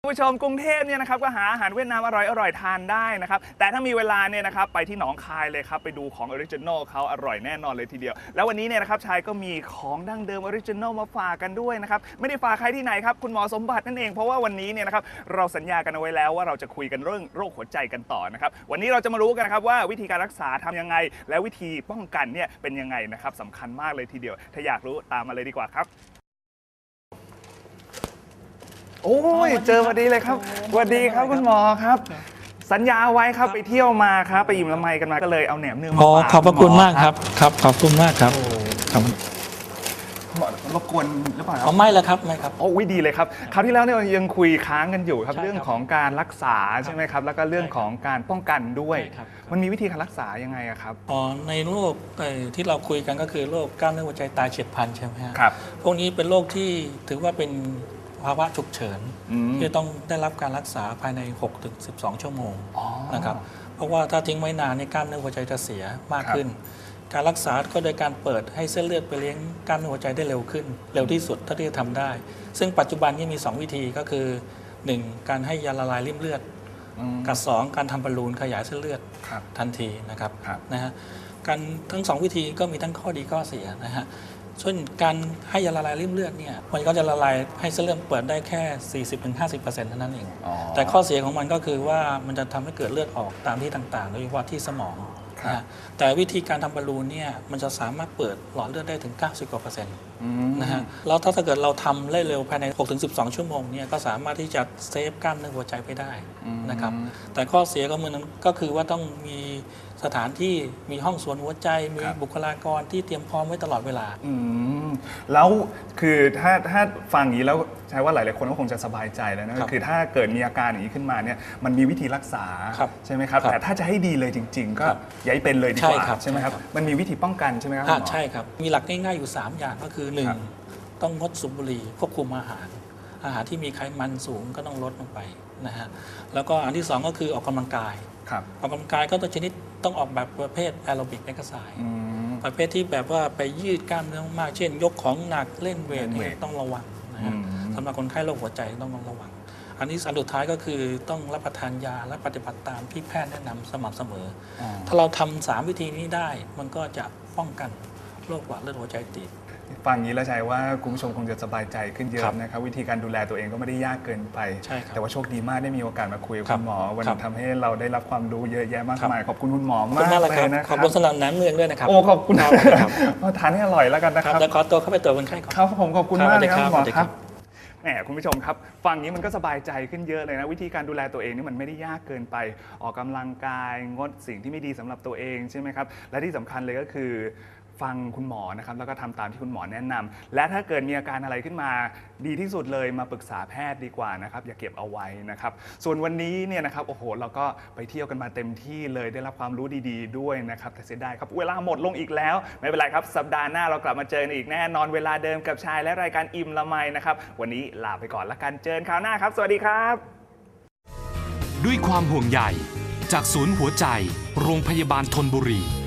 คุณผู้ชมกรุงเทพเนี่ยนะครับก็หาอาหารเวียดนามอร่อยอร่อยทานได้นะครับแต่ถ้ามีเวลาเนี่ยนะครับไปที่หนองคายเลยครับไปดูของออริจินอลเขาอร่อยแน่นอนเลยทีเดียว แล้ววันนี้เนี่ยนะครับชายก็มีของดั้งเดิมออริจินอลมาฝากกันด้วยนะครับไม่ได้ฝากใครที่ไหนครับคุณหมอสมบัตินั่นเองเพราะว่าวันนี้เนี่ยนะครับเราสัญญากันเอาไว้แล้วว่าเราจะคุยกันเรื่องโรคหัวใจกันต่อนะครับวันนี้เราจะมารู้กันนะครับว่าวิธีการรักษาทำยังไง และวิธีป้องกันเนี่ยเป็นยังไงนะครับสำคัญมากเลยทีเดียว ถ้าอยากรู้ตามมาเลยดีกว่าครับ โอ้ยเจอพอดีเลยครับสวัสดีครับคุณหมอครับ สัญญาไว้ครับไปเที่ยวมาครับไปอิ่มละไมกันมาก็เลยเอาแหนมเนืองมาอ๋อฝากขอบพระคุณมากหครับครับ ขอบคุณมากครับครับหมอรบกวนหรือเปล่าคอ๋รัอบ ไม่แล้วครับไม่ครับ โอ้ยดีเลยครับคราวที่แล้วเนี่ยยังคุยค้างกันอยู่ครับ ใช่ครับเรื่องของการรักษาใช่ไหมครับ แล้วก็เรื่องของการป้องกันด้วย ใช่ครับ มันมีวิธีการรักษายังไงอะครับ อ๋อในโรคเอ่อที่เราคุยกันก็คือโรคกล้ามเนื้อหัวใจตายเฉียบพลันใช่ไหมฮะครับ พวกนี้เป็นโรคที่ถือว่าเป็น ภาวะฉุกเฉินอืมที่ต้องได้รับการรักษาภายใน6ถึง12 ชั่วโมงอ๋อนะครับเพราะว่าถ้าทิ้งไว้นานในยกล้ามเนื้อหัวใจจะเสียมากครับขึ้น การรักษาก็โดยการเปิดให้เส้นเลือดไปเลี้ยงกล้ามเนื้อหัวใจได้เร็วขึ้น เร็วที่สุดเท่าที่จะทำได้ ซึ่งปัจจุบันนี้มี 2 วิธีก็คือ 1. การให้ยาละลายริ่มเลือดอืมกับสองการทำบอลลูนขยายเส้นเลือดครับทันทีนะครับครับนะฮะการทั้งสองวิธีก็มีทั้งข้อดีข้อเสียนะฮะ ส่วนการให้ยาละลายริ่มเลือดเนี่ยมันก็จะละลายให้เส้นเลือดเปิดได้แค่ 40-50%เท่านั้นเองอ๋อแต่ข้อเสียของมันก็คือว่ามันจะทำให้เกิดเลือดออกตามที่ต่างๆ โดยเฉพาะที่สมองครับนะฮะแต่วิธีการทำบอลลูนเนี่ยมันจะสามารถเปิดหลอดเลือดได้ถึง 90กว่าเปอร์เซ็นต์อืมนะฮะแล้วถ้าเกิดเราทำได้เร็วภายใน 6-12 ชั่วโมงเนี่ยก็สามารถที่จะเซฟกล้ามเนื้อหัวใจไปได้นะครับแต่ข้อเสียก็มันก็คือว่าต้องมี สถานที่มีห้องสวนหัวใจ มีครับบุคลากรที่เตรียมพร้อมไว้ตลอดเวลา อืมแล้วคือถ้าถ้าฟังอย่างนี้แล้วใช้ว่าหลาย ๆ คนก็คงจะสบายใจแล้วนะครับคือถ้าเกิดมีอาการอย่างนี้ขึ้นมาเนี่ยมันมีวิธีรักษาครับใช่ไหมครับครับแต่ถ้าจะให้ดีเลยจริง ๆ ก็ครับอย่าให้เป็นเลยดีกว่าใช่ครับใช่ไหมครับใช่ครับ มันมีวิธีป้องกันใช่ไหมครับอ่าคุณหมอ ใช่ครับ มีหลักง่าย ๆ อยู่ 3 อย่างก็คือ ครับ 1. ต้องงดสูบบุหรี่ควบคุมอาหาร อาหารที่มีไขมันสูงก็ต้องลดลงไป นะฮะแล้วก็อันที่ 2 ก็คือออกกำลังกาย ครับ ออกกำลังกายก็ต้องชนิดต้องออกแบบประเภทแอโรบิกเอ็กซ์ไซส์อืมประเภทที่แบบว่าไปยืดกล้ามเนื้อมากๆเช่น ยกของหนักเล่นเวทเล่นเวทเนี่ยต้องระวังนะฮะอืมสำหรับคนไข้โรคหัวใจต้องระวัง อันนี้อันสุดท้ายก็คือต้องรับประทานยาและปฏิบัติตามที่แพทย์แนะนำสม่ำเสมออ๋อถ้าเราทำสามวิธีนี้ได้มันก็จะป้องกันโรคหลอดเลือดหัวใจตีบ ฟังอย่างนี้แล้วใช่ว่าคุณผู้ชมคงจะสบายใจขึ้นเยครัอะบนะครับวิธีการดูแลตัวเองก็ไม่ได้ยากเกินไป ใช่ครับแต่ว่าโชคดีมากได้มีโอกาสมาคุยกับครัคุบณหมอ วันครันี้บ ทำให้เราได้รับความรู้เยอะแยะมากครับมายขอบคุณคุณหมอขอบมาคุณกมากเลยเลครับยนะคขรัอบบคุณสำหรับน้ำเมืองด้วยนะครับโอ้ขอบคุณครับครับมาทานให้อร่อยแล้วกันนะคครัรับบแล้วขอตัวเข้าไปตรวจคนไข้ก่อน ครับผมขอบคุณครับมากเลยครับสคุวัณหมอสดีคครัรับบแหมคุณผู้ชมครับ ฟังนี้มันก็สบายใจขึ้นเยอะเลยนะ วิธีการดูแลตัวเองนี่มันไม่ได้ยากเกินไป ออกกำลังกายงดสิ่งที่ไม่ดีสำหรับตัวเองใช่ไหมครับ และที่สำคัญเลยก็คือ ฟังคุณหมอนะครับแล้วก็ทำตามที่คุณหมอแนะนำและถ้าเกิดมีอาการอะไรขึ้นมาดีที่สุดเลยมาปรึกษาแพทย์ดีกว่านะครับอย่าเก็บเอาไว้นะครับ ส่วนวันนี้เนี่ยนะครับโอ้โหเราก็ไปเที่ยวกันมาเต็มที่เลยได้รับความรู้ดี ๆ ด้วยนะครับแต่เสียดายครับเวลาหมดลงอีกแล้ว ไม่เป็นไรครับสัปดาห์หน้าเรากลับมาเจอกันอีกแน่นอนเวลาเดิมกับชายและรายการอิ่มละไมนะครับวันนี้ลาไปก่อนละกันเจอกันคราวหน้าครับ สวัสดีครับ ด้วยความห่วงใยจากศูนย์หัวใจ โรงพยาบาลทนบุรี